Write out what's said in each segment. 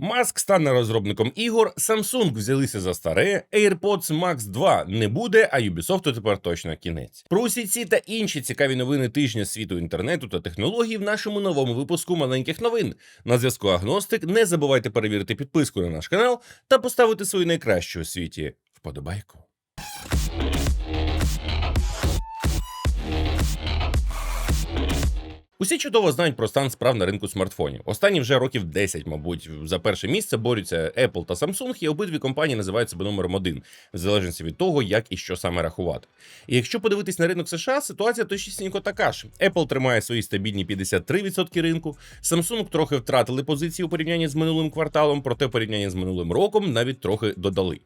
Маск стане розробником ігор, Samsung взялися за старе, AirPods Max 2 не буде, а Ubisoft тепер точно кінець. Про усі ці та інші цікаві новини тижня світу інтернету та технологій в нашому новому випуску маленьких новин. На зв'язку Агностик. Не забувайте перевірити підписку на наш канал та поставити свою найкращу у світі вподобайку. Усі чудово знають про стан справ на ринку смартфонів. Останні вже років 10, мабуть, за перше місце борються Apple та Samsung, і обидві компанії називають себе номером один, в залежності від того, як і що саме рахувати. І якщо подивитись на ринок США, ситуація точнісінько така ж. Apple тримає свої стабільні 53% ринку, Samsung трохи втратили позиції у порівнянні з минулим кварталом, проте в порівнянні з минулим роком навіть трохи додали.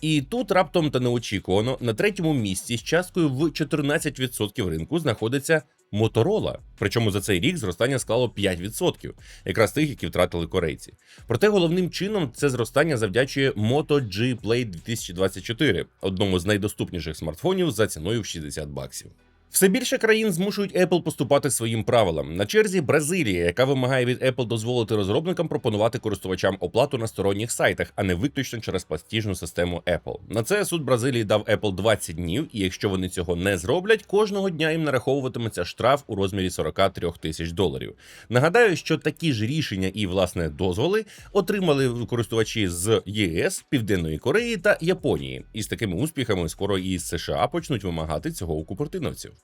І тут раптом та неочікувано на третьому місці з часткою в 14% ринку знаходиться Моторола. Причому за цей рік зростання склало 5%, якраз тих, які втратили корейці. Проте головним чином це зростання завдячує Moto G Play 2024, одному з найдоступніших смартфонів за ціною в 60 баксів. Все більше країн змушують Apple поступати своїм правилам. На черзі Бразилія, яка вимагає від Apple дозволити розробникам пропонувати користувачам оплату на сторонніх сайтах, а не виключно через платіжну систему Apple. На це суд Бразилії дав Apple 20 днів, і якщо вони цього не зроблять, кожного дня їм нараховуватиметься штраф у розмірі 43 тисяч доларів. Нагадаю, що такі ж рішення і власне дозволи отримали користувачі з ЄС, Південної Кореї та Японії. І з такими успіхами скоро і США почнуть вимагати цього у купертиновців.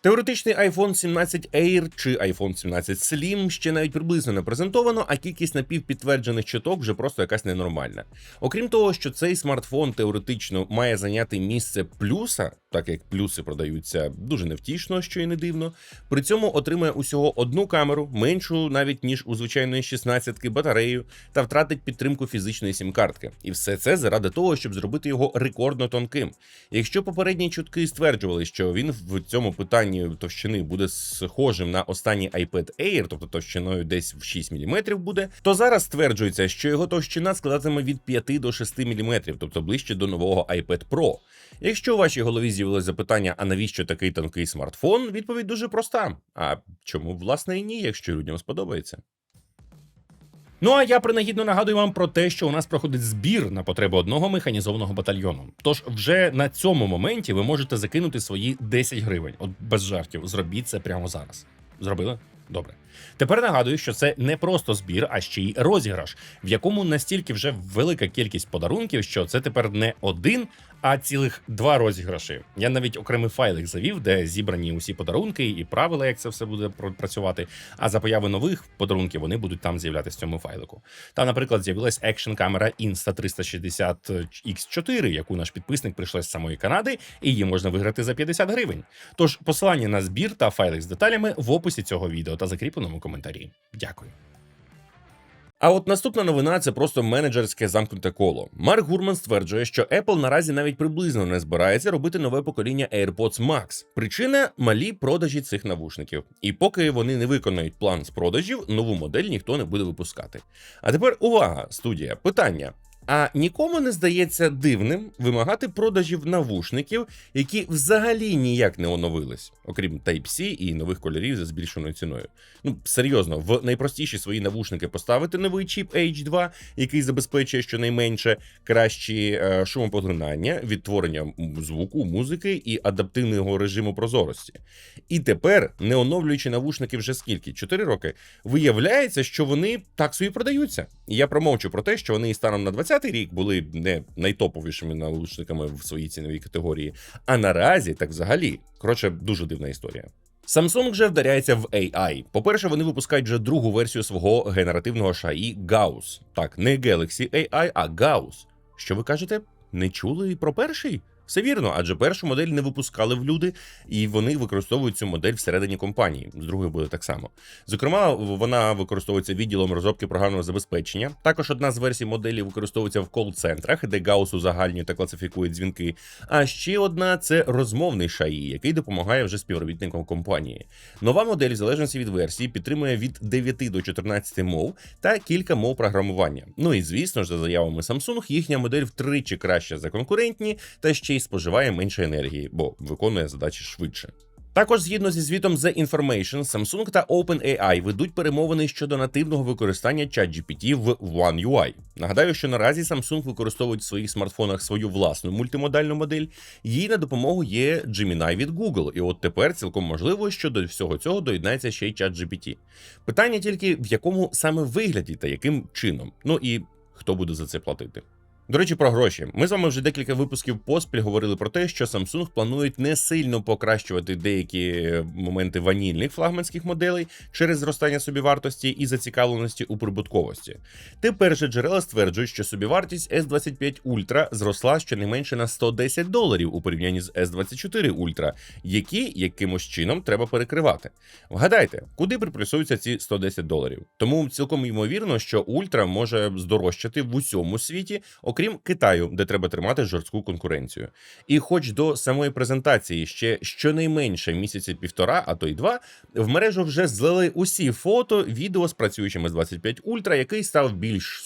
Теоретичний iPhone 17 Air чи iPhone 17 Slim ще навіть приблизно не презентовано, а кількість напівпідтверджених чуток вже просто якась ненормальна. Окрім того, що цей смартфон теоретично має зайняти місце плюса, так як плюси продаються дуже невтішно, що і не дивно. При цьому отримає усього одну камеру, меншу навіть ніж у звичайної 16-ки батарею, та втратить підтримку фізичної сім-картки. І все це заради того, щоб зробити його рекордно тонким. Якщо попередні чутки стверджували, що він в цьому питанні товщини буде схожим на останній iPad Air, тобто товщиною десь в 6 мм буде, то зараз стверджується, що його товщина складатиме від 5 до 6 мм, тобто ближче до нового iPad Pro. Якщо у вашій голові з'явилось запитання, а навіщо такий тонкий смартфон, відповідь дуже проста. А чому власне і ні, якщо людям сподобається? Ну а я принагідно нагадую вам про те, що у нас проходить збір на потреби одного механізованого батальйону. Тож вже на цьому моменті ви можете закинути свої 10 гривень. От без жартів, зробіть це прямо зараз. Зробили? Добре. Тепер нагадую, що це не просто збір, а ще й розіграш, в якому настільки вже велика кількість подарунків, що це тепер не один, а цілих два розіграші. Я навіть окремий файлик завів, де зібрані усі подарунки і правила, як це все буде пр- працювати. А за появи нових подарунків вони будуть там з'являтися в цьому файлику. Та, наприклад, з'явилась екшн камера Insta360 X4, яку наш підписник прийшла з самої Канади, і її можна виграти за 50 гривень. Тож посилання на збір та файлик з деталями в описі цього відео та закріпленому коментарі. Дякую. А от наступна новина це просто менеджерське замкнуте коло. Марк Гурман стверджує, що Apple наразі навіть приблизно не збирається робити нове покоління AirPods Max. Причина малі продажі цих навушників. І поки вони не виконають план з продажів, нову модель ніхто не буде випускати. А тепер увага, студія. Питання. А нікому не здається дивним вимагати продажів навушників, які взагалі ніяк не оновились, окрім Type-C і нових кольорів за збільшеною ціною. Ну серйозно, в найпростіші свої навушники поставити новий чіп H2, який забезпечує щонайменше кращі е, шумопоглинання, відтворення звуку, музики і адаптивного режиму прозорості. І тепер, не оновлюючи навушники вже скільки? 4 роки, виявляється, що вони так собі продаються. І я промовчу про те, що вони і станом на 20-й рік були не найтоповішими наушниками в своїй ціновій категорії. А наразі так взагалі. Коротше, дуже дивна історія. Samsung вже вдаряється в AI. По-перше, вони випускають вже другу версію свого генеративного шаї Gauss. Так, не Galaxy AI, а Gauss. Що ви кажете? Не чули про перший? Все вірно, адже першу модель не випускали в люди, і вони використовують цю модель всередині компанії. З другою буде так само. Зокрема, вона використовується відділом розробки програмного забезпечення. Також одна з версій моделі використовується в кол-центрах, де Гаус узагальнює та класифікує дзвінки. А ще одна це розмовний шаї, який допомагає вже співробітникам компанії. Нова модель, в залежності від версії, підтримує від 9 до 14 мов та кілька мов програмування. Ну і звісно ж, за заявами Samsung, їхня модель втричі краща за конкурентні та ще й споживає менше енергії, бо виконує задачі швидше. Також згідно зі звітом The Information, Samsung та OpenAI ведуть перемовини щодо нативного використання ChatGPT в One UI. Нагадаю, що наразі Samsung використовують в своїх смартфонах свою власну мультимодальну модель. Їй на допомогу є Gemini від Google, і от тепер цілком можливо, що до всього цього доєднається ще й ChatGPT. Питання тільки в якому саме вигляді та яким чином. Ну і хто буде за це платити. До речі, про гроші. Ми з вами вже декілька випусків поспіль говорили про те, що Samsung планують не сильно покращувати деякі моменти ванільних флагманських моделей через зростання собівартості і зацікавленості у прибутковості. Тепер же джерела стверджують, що собівартість S25 Ultra зросла щонайменше на 110 доларів у порівнянні з S24 Ultra, які якимось чином треба перекривати. Вгадайте, куди приплюсуються ці 110 доларів. Тому цілком ймовірно, що Ultra може здорожчати в усьому світі окрім Китаю, де треба тримати жорстку конкуренцію. І хоч до самої презентації ще щонайменше місяці півтора, а то й два, в мережу вже злили усі фото, відео з працюючими з 25 Ультра, який став більш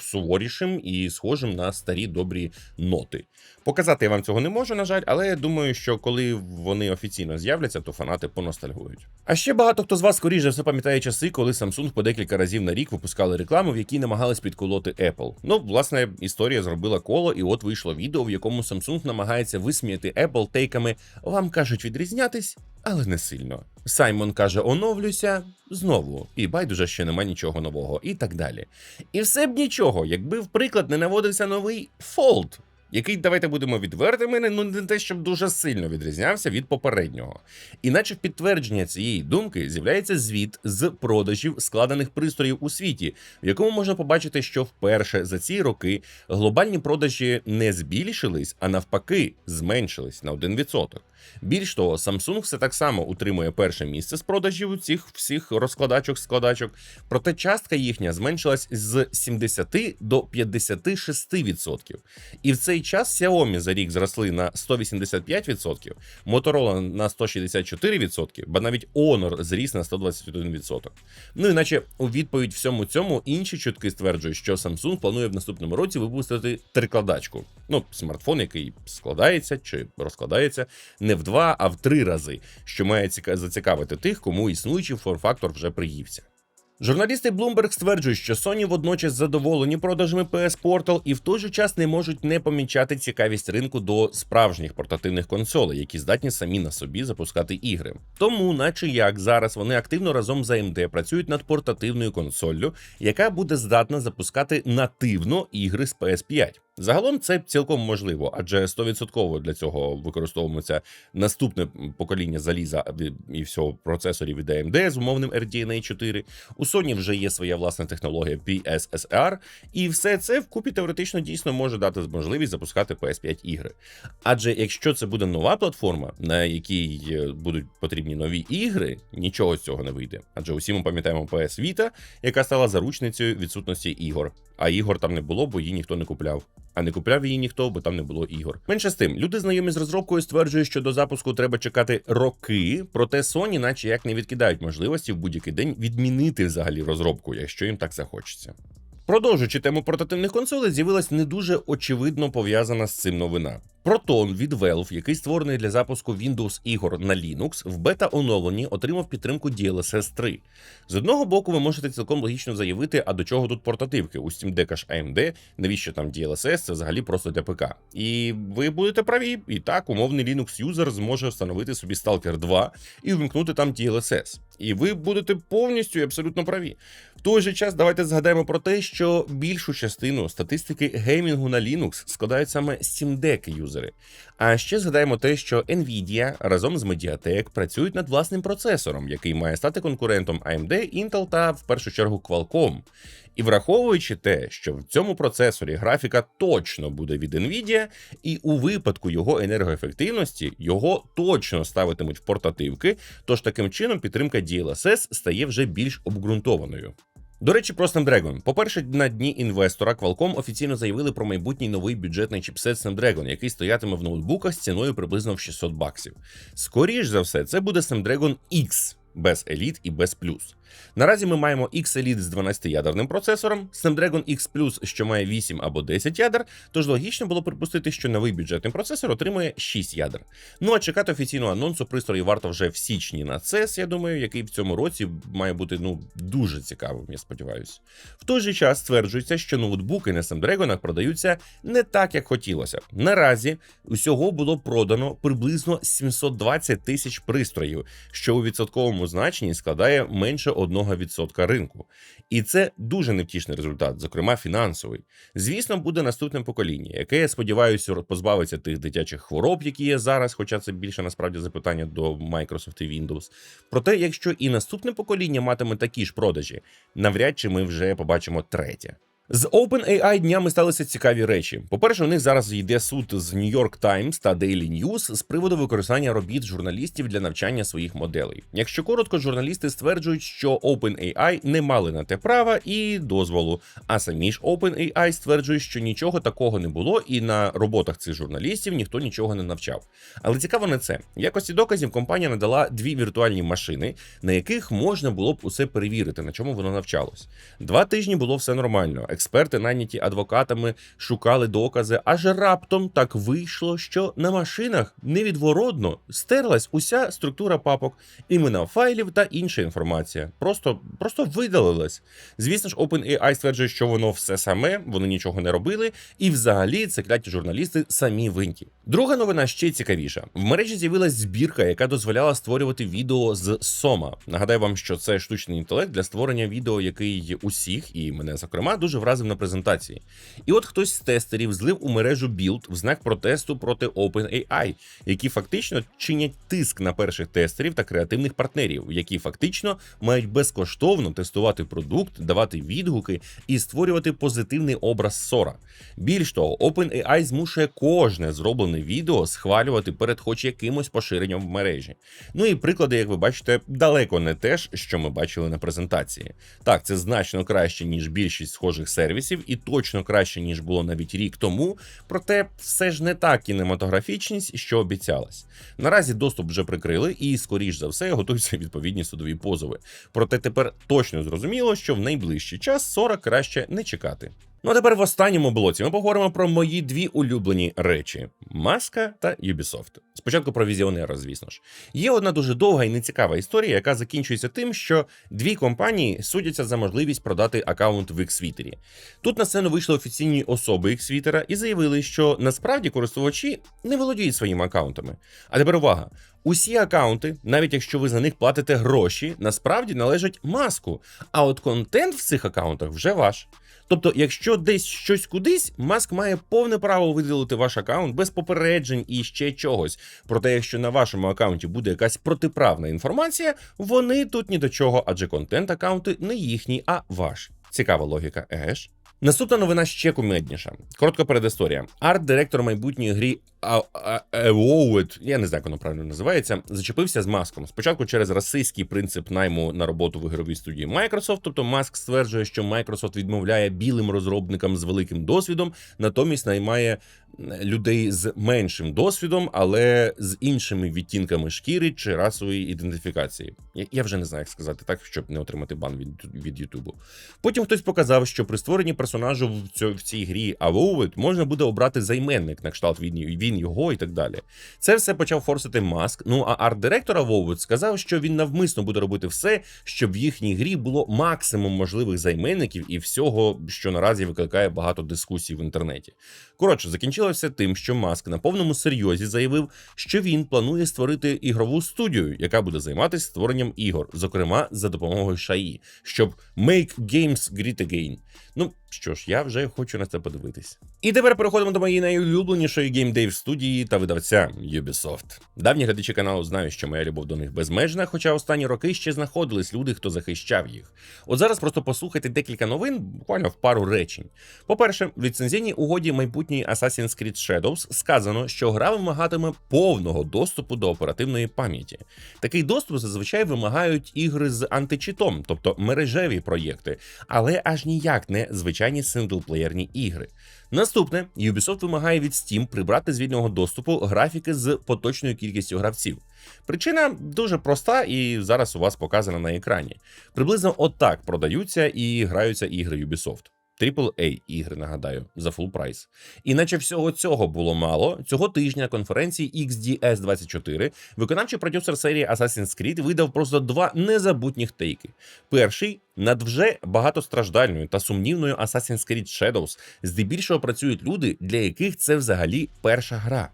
суворішим і схожим на старі добрі ноти. Показати я вам цього не можу, на жаль, але я думаю, що коли вони офіційно з'являться, то фанати поностальгують. А ще багато хто з вас скоріше все пам'ятає часи, коли Samsung по декілька разів на рік випускали рекламу, в якій намагались підколоти Apple. Ну, власне, історія зробила коло, і от вийшло відео, в якому Samsung намагається висміяти Apple тейками. Вам кажуть відрізнятись, але не сильно. Саймон каже: оновлюся знову, і байдуже ще нема нічого нового, і так далі. І все б нічого, якби в приклад не наводився новий Fold який, давайте будемо відвертими, ну не те, щоб дуже сильно відрізнявся від попереднього. Іначе в підтвердження цієї думки з'являється звіт з продажів складених пристроїв у світі, в якому можна побачити, що вперше за ці роки глобальні продажі не збільшились, а навпаки, зменшились на 1%. Більш того, Samsung все так само утримує перше місце з продажів у цих всіх розкладачок-складачок, проте частка їхня зменшилась з 70 до 56%. І в цей час Xiaomi за рік зросли на 185%, Motorola на 164%, ба навіть Honor зріс на 121%. Ну іначе у відповідь всьому цьому інші чутки стверджують, що Samsung планує в наступному році випустити трикладачку. Ну, смартфон, який складається чи розкладається не в два, а в три рази, що має зацікавити тих, кому існуючий форм-фактор вже приївся. Журналісти Bloomberg стверджують, що Sony водночас задоволені продажами PS Portal і в той же час не можуть не помічати цікавість ринку до справжніх портативних консолей, які здатні самі на собі запускати ігри. Тому, наче як зараз, вони активно разом з AMD працюють над портативною консоллю, яка буде здатна запускати нативно ігри з PS5. Загалом це цілком можливо, адже 100% для цього використовується наступне покоління заліза і всього процесорів від AMD з умовним RDNA 4. У Sony вже є своя власна технологія PSSR, і все це вкупі теоретично дійсно може дати можливість запускати PS5 ігри. Адже якщо це буде нова платформа, на якій е, будуть потрібні нові ігри, нічого з цього не вийде. Адже усі ми пам'ятаємо PS Vita, яка стала заручницею відсутності ігор. А ігор там не було, бо її ніхто не купляв. А не купляв її ніхто, бо там не було ігор. Менше з тим, люди знайомі з розробкою стверджують, що до запуску треба чекати роки, проте Sony, наче як не відкидають можливості в будь-який день відмінити взагалі розробку, якщо їм так захочеться. Продовжуючи тему портативних консолей, з'явилась не дуже очевидно пов'язана з цим новина. Proton від Valve, який створений для запуску Windows ігор на Linux, в бета-оновленні отримав підтримку DLSS 3. З одного боку, ви можете цілком логічно заявити, а до чого тут портативки? У Steam Deck аж AMD, навіщо там DLSS, це взагалі просто для ПК. І ви будете праві, і так, умовний Linux юзер зможе встановити собі Stalker 2 і вимкнути там DLSS. І ви будете повністю і абсолютно праві. В той же час давайте згадаємо про те, що більшу частину статистики геймінгу на Linux складають саме Steam Deck юзери. А ще згадаємо те, що Nvidia разом з Mediatek працюють над власним процесором, який має стати конкурентом AMD, Intel та в першу чергу Qualcomm. І враховуючи те, що в цьому процесорі графіка точно буде від Nvidia, і у випадку його енергоефективності його точно ставитимуть в портативки, тож таким чином підтримка DLSS стає вже більш обґрунтованою. До речі, про Snapdragon. По-перше, на дні інвестора Qualcomm офіційно заявили про майбутній новий бюджетний чіпсет Snapdragon, який стоятиме в ноутбуках з ціною приблизно в 600 баксів. Скоріш за все, це буде Snapdragon X без Elite і без плюс. Наразі ми маємо X-Elite з 12-ядерним процесором, Snapdragon X що має 8 або 10 ядер, тож логічно було припустити, що новий бюджетний процесор отримує 6 ядер. Ну а чекати офіційного анонсу пристрою варто вже в січні на CES, я думаю, який в цьому році має бути ну дуже цікавим, я сподіваюся. В той же час стверджується, що ноутбуки на Snapdragon продаються не так, як хотілося. Наразі усього було продано приблизно 720 тисяч пристроїв, що у відсотковому значенні складає менше 1% ринку. І це дуже невтішний результат, зокрема фінансовий. Звісно, буде наступне покоління, яке я сподіваюся позбавиться тих дитячих хвороб, які є зараз, хоча це більше насправді запитання до Microsoft і Windows. Проте, якщо і наступне покоління матиме такі ж продажі, навряд чи ми вже побачимо третє. З OpenAI днями сталися цікаві речі. По-перше, у них зараз йде суд з New York Times та Daily News з приводу використання робіт журналістів для навчання своїх моделей. Якщо коротко, журналісти стверджують, що OpenAI не мали на те права і дозволу. А самі ж OpenAI стверджують, що нічого такого не було, і на роботах цих журналістів ніхто нічого не навчав. Але цікаво не це. В якості доказів компанія надала дві віртуальні машини, на яких можна було б усе перевірити, на чому воно навчалось. Два тижні було все нормально. Експерти, найняті адвокатами, шукали докази, аж раптом так вийшло, що на машинах невідворотно стерлась уся структура папок, імена файлів та інша інформація. Просто просто видалилась. Звісно ж, OpenAI стверджує, що воно все саме, вони нічого не робили, і взагалі це кляті журналісти самі винті. Друга новина ще цікавіша. В мережі з'явилась збірка, яка дозволяла створювати відео з Сома. Нагадаю вам, що це штучний інтелект для створення відео, який усіх, і мене зокрема, дуже вразив на презентації. І от хтось з тестерів злив у мережу білд в знак протесту проти OpenAI, які фактично чинять тиск на перших тестерів та креативних партнерів, які фактично мають безкоштовно тестувати продукт, давати відгуки і створювати позитивний образ Сора. Більш того, OpenAI змушує кожне зроблене відео схвалювати перед хоч якимось поширенням в мережі. Ну і приклади, як ви бачите, далеко не те ж, що ми бачили на презентації. Так, це значно краще ніж більшість схожих сервісів, і точно краще ніж було навіть рік тому. Проте все ж не та кінематографічність, що обіцялась. Наразі доступ вже прикрили, і, скоріш за все, готуються відповідні судові позови. Проте тепер точно зрозуміло, що в найближчий час 40 краще не чекати. Ну а тепер в останньому блоці ми поговоримо про мої дві улюблені речі: маска та Ubisoft. Спочатку про візіонера, звісно ж. Є одна дуже довга і нецікава історія, яка закінчується тим, що дві компанії судяться за можливість продати аккаунт в Xвітері. Тут на сцену вийшли офіційні особи Xвітера і заявили, що насправді користувачі не володіють своїми аккаунтами. А тепер увага. Усі аккаунти, навіть якщо ви за них платите гроші, насправді належать маску. А от контент в цих аккаунтах вже ваш. Тобто, якщо десь щось кудись, маск має повне право видалити ваш аккаунт без попереджень і ще чогось. Проте, якщо на вашому аккаунті буде якась протиправна інформація, вони тут ні до чого, адже контент аккаунти не їхній, а ваш. Цікава логіка, еж? Наступна новина ще кумедніша. Коротка передісторія. Арт-директор майбутньої грі Awowed, я не знаю, як воно правильно називається, зачепився з маском. Спочатку через расистський принцип найму на роботу в ігровій студії Microsoft. Тобто Маск стверджує, що Microsoft відмовляє білим розробникам з великим досвідом, натомість наймає людей з меншим досвідом, але з іншими відтінками шкіри чи расової ідентифікації. Я вже не знаю, як сказати так, щоб не отримати бан від від Ютубу. Потім хтось показав, що при створенні персонажу в цій, грі Avowed можна буде обрати займенник на кшталт він, він його і так далі. Це все почав форсити маск. Ну а арт-директор Avowed сказав, що він навмисно буде робити все, щоб в їхній грі було максимум можливих займенників і всього, що наразі викликає багато дискусій в інтернеті. Коротше, закінчилося тим, що Маск на повному серйозі заявив, що він планує створити ігрову студію, яка буде займатися створенням ігор, зокрема за допомогою шаї, щоб make games great again. Ну що ж, я вже хочу на це подивитись. І тепер переходимо до моєї найулюбленішої геймдейв студії та видавця Ubisoft. Давні глядачі каналу знають, що моя любов до них безмежна, хоча останні роки ще знаходились люди, хто захищав їх. От зараз просто послухайте декілька новин, буквально в пару речень. По-перше, в ліцензійній угоді майбутньої Assassin's Creed Shadows сказано, що гра вимагатиме повного доступу до оперативної пам'яті. Такий доступ зазвичай вимагають ігри з античитом, тобто мережеві проєкти, але аж ніяк не звичайні звичайні синглплеєрні ігри. Наступне, Ubisoft вимагає від Steam прибрати з вільного доступу графіки з поточною кількістю гравців. Причина дуже проста і зараз у вас показана на екрані. Приблизно отак продаються і граються ігри Ubisoft. AAA ігри, нагадаю, за фул прайс. І наче всього цього було мало, цього тижня конференції XDS24 виконавчий продюсер серії Assassin's Creed видав просто два незабутніх тейки. Перший над вже багатостраждальною та сумнівною Assassin's Creed Shadows здебільшого працюють люди, для яких це взагалі перша гра.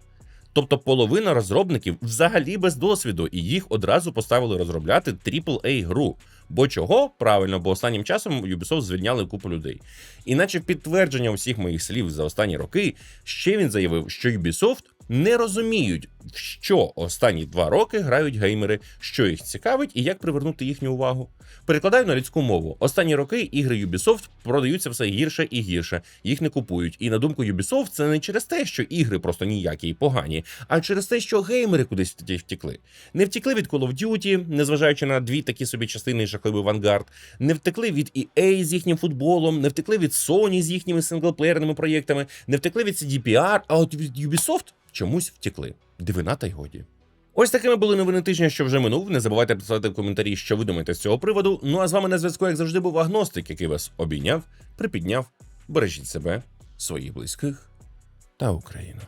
Тобто половина розробників взагалі без досвіду, і їх одразу поставили розробляти AAA гру. Бо чого? Правильно, бо останнім часом Ubisoft звільняли купу людей. Іначе в підтвердження усіх моїх слів за останні роки, ще він заявив, що Ubisoft не розуміють, в що останні два роки грають геймери, що їх цікавить і як привернути їхню увагу. Перекладаю на людську мову. Останні роки ігри Ubisoft продаються все гірше і гірше, їх не купують. І на думку Ubisoft, це не через те, що ігри просто ніякі і погані, а через те, що геймери кудись вт- втекли. Не втекли від Call of Duty, незважаючи на дві такі собі частини і жахливий Vanguard, не втекли від EA з їхнім футболом, не втекли від Sony з їхніми синглплеєрними проєктами, не втекли від CDPR, а от від Ubisoft чомусь втекли. Дивина та й годі. Ось такими були новини тижня, що вже минув. Не забувайте писати в коментарі, що ви думаєте з цього приводу. Ну а з вами на зв'язку, як завжди, був агностик, який вас обійняв, припідняв. Бережіть себе, своїх близьких та Україну.